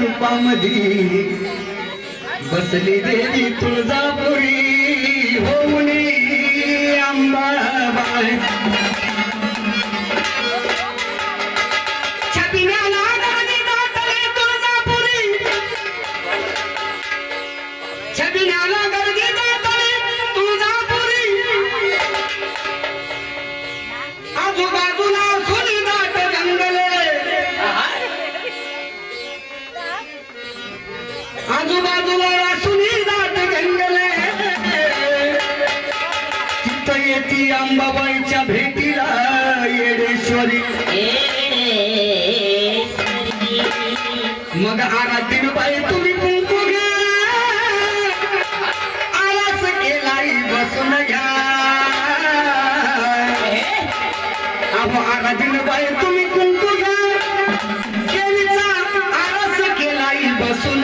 रूपामध्ये बसली देवी तुळजापुरी होऊनी अंबाबाई. तिथं येती अंबाबाईच्या भेटीला येडेश्वरी. मग आराधीन बाई तुम्ही कुंकू घ्या. आळस केलाई बसून घ्या. अहो आराधीन बाई तुम्ही कुंकू घ्या. केळीचा आळस केलाई बसून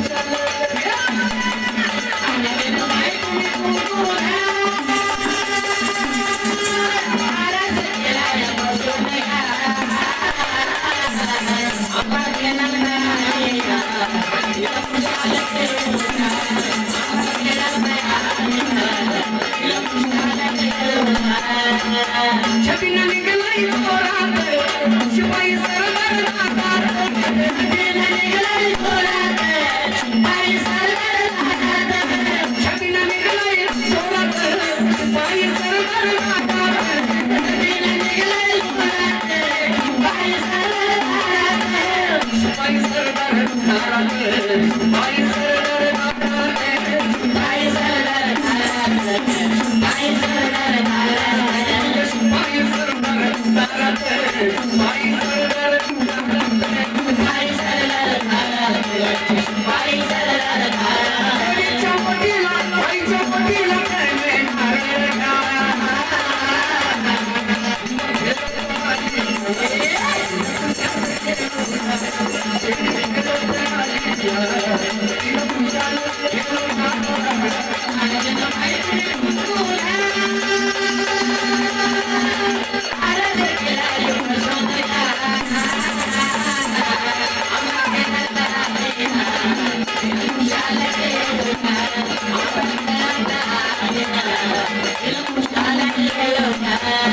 Bye. Yeah.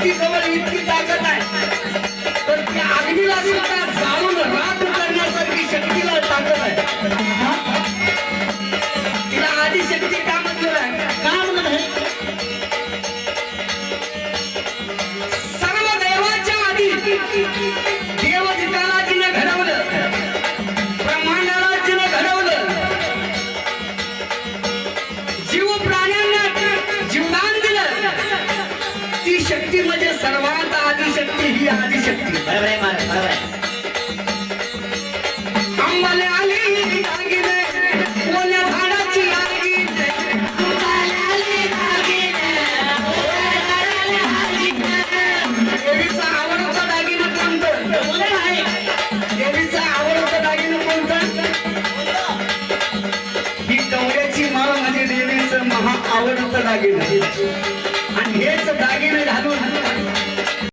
इतकी जवळ इतकी ताकद आहे. तर त्या अग्नीला सुद्धा जाळून रात करण्यासारखी शक्तीला ताकद आहे. तिला आधी शक्ती का म्हणलेलं आहे सर्व देवाच्या आधी. सर्वात आदिशक्ती ही आदिशक्ती. बरोबर आहे महाराज बरोबर आहे. Everybody!